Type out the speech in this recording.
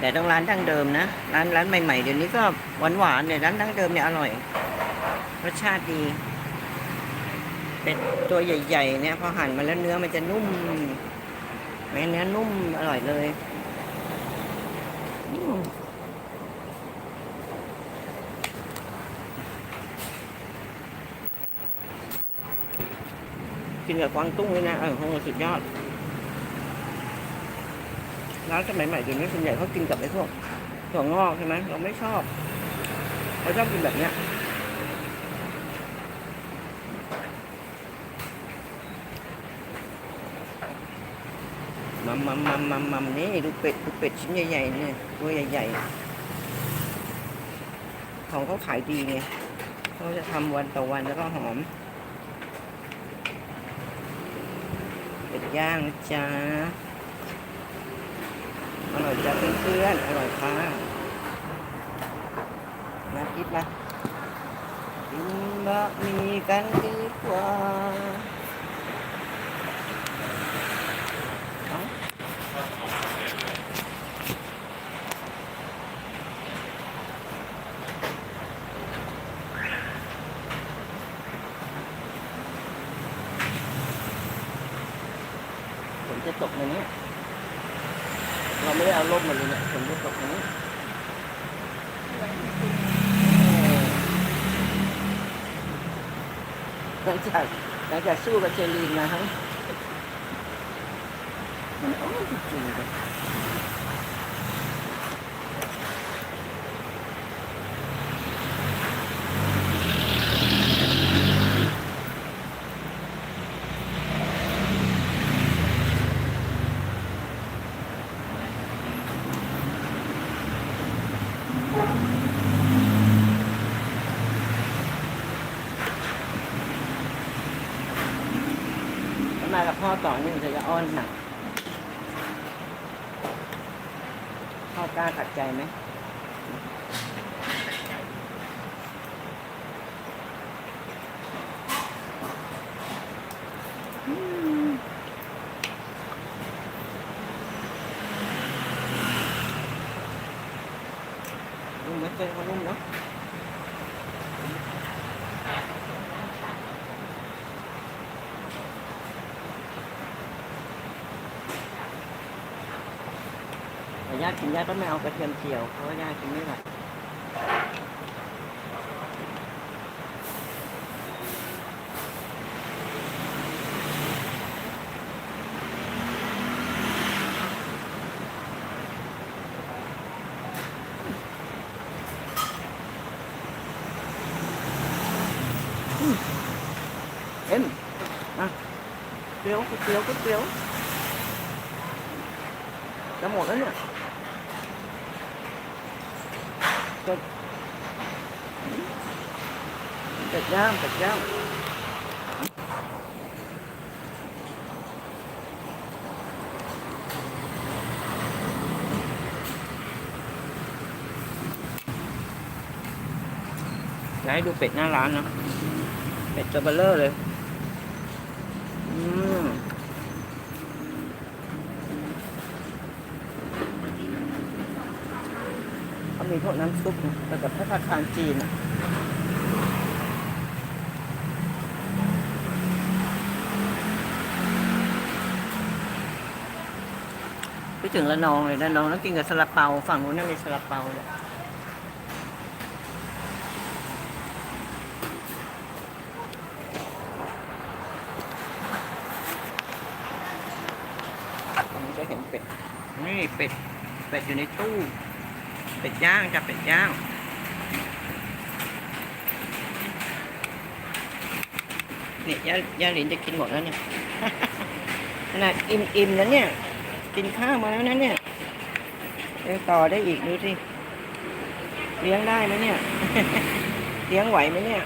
แต่ต้องร้านดั้งเดิมนะ ร้านร้านใหม่ๆเดี๋ยวนี้ก็หวานหวานๆเนี่ยร้านดั้งเดิมเนี่ยอร่อย รสชาติดี เป็นตัวใหญ่ ๆ เนี่ยพอหั่นมาแล้วเนื้อมันจะนุ่มแม้เนื้อนุ่มอร่อยเลยกินกับกวางตุ้งเลยนะเออโหสุดยอด ร้านสมัยใหม่เดี๋ยวนี้ส่วนใหญ่เขากินกับไอ้พวกถั่วงอกใช่ไหมเราไม่ชอบเราชอบกินแบบเนี้ยมัมมัมมัมมัมมัมนี่ดูเป็ดดูเป็ดชิ้นใหญ่ๆเนี่ยตัวใหญ่ๆ ของเขาขายดีไงเขาจะทำวันต่อวันแล้วก็หอมเป็ดย่างจ้า อร่อยจ้าเพื่อนๆอร่อยค่ะมาคิดมากินบะหมี่กันดีกว่าเอาฝนจะตกในนี้ เราไม่ได้เอาร่มาเลยเนี่ยฝนจะตกในนี้หลังจากหลังจากสู้กับเชลีนมาทั้งมันอ้ยจริงๆเลยแล้ว มากับพ่อต่อนี่มันจะอ้อนหนักพ่อกล้าขัดใจไหม นุ่มไหมเส้นเขานุ่มเนาะแต่ญาติกินญาติก็ไม่เอากระเทียมเจียว เพราะว่าญาติกินไม่ไหวอืม เอ็มอะเกลียวก๋วยเกลียวก๋วยเกลียวจะหมดแล้วเนี่ยเป็ดเป็ดย่างเป็ดย่างอยากให้ดูเป็ดหน้าร้านนะ เป็ดตัวเบลเลอร์เลย เขามีพวกน้ำซุปแต่กับพัฒนาคารจีนอะไปถึงละนองเลยละนองแล้วกินกับซาลาเปาฝั่งนู้นน่ะมีซาลาเปาเลยตรงนี้จะเห็น เป็ด นี่เป็ด เป็ดอยู่ในตู้ เป็ดย่างจะเป็ดย่าง เนี่ยย่าย่าหลินจะกินหมดแล้วเนี่ย ขนาดอิ่มๆแล้วเนี่ย กินข้าวมาแล้วนะเนี่ยยังต่อได้อีกดูสิ เลี้ยงได้ไหมเนี่ย เลี้ยงไหวไหมเนี่ย